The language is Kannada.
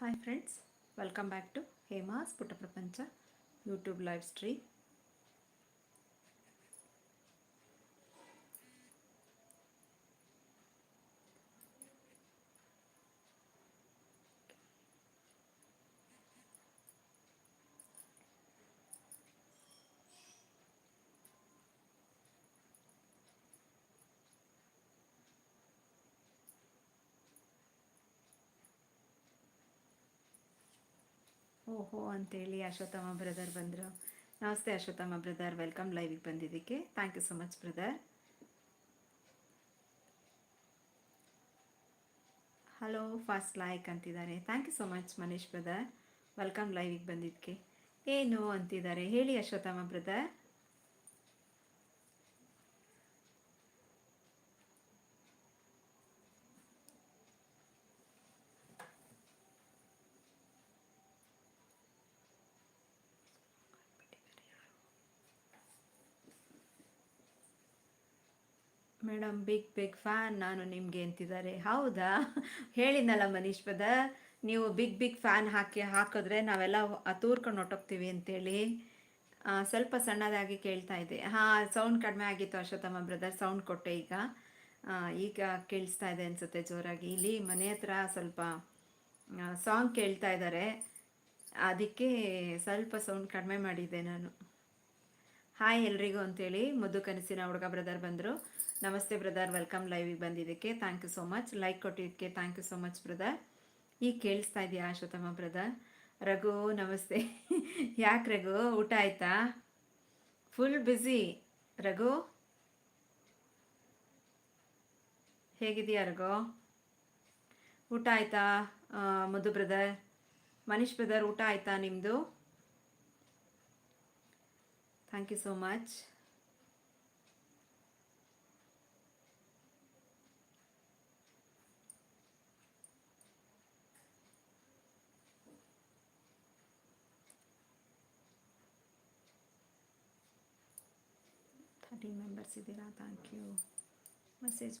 Hi friends welcome back to Hema's పుట్ట ప్రపంచ యూట్యూబ్ లైవ్ స్ట్రీమ్ ಓಹೋ ಅಂತೇಳಿ ಅಶ್ವತ್ಥಮ್ಮ ಬ್ರದರ್ ಬಂದರು. ನಮಸ್ತೆ ಅಶ್ವತ್ಥಮ್ಮ ಬ್ರದರ್, ವೆಲ್ಕಮ್ ಲೈವಿಗೆ ಬಂದಿದ್ದಕ್ಕೆ. Thank you so much brother. Hello fast like ಅಂತಿದ್ದಾರೆ. Thank you so much Manish brother. Welcome ಲೈವಿಗೆ ಬಂದಿದ್ದಕ್ಕೆ. ಏನು ಅಂತಿದ್ದಾರೆ? ಹೇಳಿ Ashwathamma brother. Madam, big big fan ನಾನು ನಿಮಗೆ ಅಂತಿದ್ದಾರೆ. ಹೌದಾ? ಹೇಳಿದ್ನಲ್ಲ ಮನೀಶ್ ಪದ ನೀವು ಬಿಗ್ ಬಿಗ್ ಫ್ಯಾನ್ ಹಾಕಿ, ಹಾಕಿದ್ರೆ ನಾವೆಲ್ಲ ತೂರ್ಕೊಂಡು ಹೊಟ್ಟೋಗ್ತೀವಿ ಅಂತೇಳಿ. ಸ್ವಲ್ಪ ಸಣ್ಣದಾಗಿ ಕೇಳ್ತಾ ಇದೆ. ಹಾಂ, ಸೌಂಡ್ ಕಡಿಮೆ ಆಗಿತ್ತು ಅಶ್ವತಮ್ಮ ಬ್ರದರ್, ಸೌಂಡ್ ಕೊಟ್ಟೆ ಈಗ. ಈಗ ಕೇಳಿಸ್ತಾ ಇದೆ ಅನಿಸುತ್ತೆ ಜೋರಾಗಿ. ಇಲ್ಲಿ ಮನೆ ಹತ್ರ ಸ್ವಲ್ಪ ಸಾಂಗ್ ಕೇಳ್ತಾ ಇದ್ದಾರೆ. ಅದಕ್ಕೆ ಸ್ವಲ್ಪ ಸೌಂಡ್ ಕಡಿಮೆ ಮಾಡಿದ್ದೆ ನಾನು. ಹಾಯ್ ಎಲ್ರಿಗೂ ಅಂತೇಳಿ ಮುದ್ದು ಕನಸಿನ ಹುಡುಗ ಬ್ರದರ್ ಬಂದರು. ನಮಸ್ತೆ ಬ್ರದರ್ ವೆಲ್ಕಮ್ ಲೈವಿಗೆ ಬಂದಿದ್ದಕ್ಕೆ. Thank you so much like ಕೊಟ್ಟಿದ್ದಕ್ಕೆ thank you so much brother ಈಗ ಕೇಳಿಸ್ತಾ ಇದೆಯಾ ಅಶ್ವತಮ್ಮ ಬ್ರದರ್ ರಘು, ನಮಸ್ತೆ. ಯಾಕೆ ರಘು? ಊಟ ಆಯ್ತಾ? Full busy Raghu? ಹೇಗಿದೆಯಾ ರಘು? ಊಟ ಆಯ್ತಾ? ಮಧು ಬ್ರದರ್ ಮನೀಶ್ ಬ್ರದರ್ ಊಟ ಆಯ್ತಾ ನಿಮ್ಮದು thank you so much thirteen members ಇದ್ದೀರಾ ಥ್ಯಾಂಕ್ ಯು ಮೆಸೇಜ್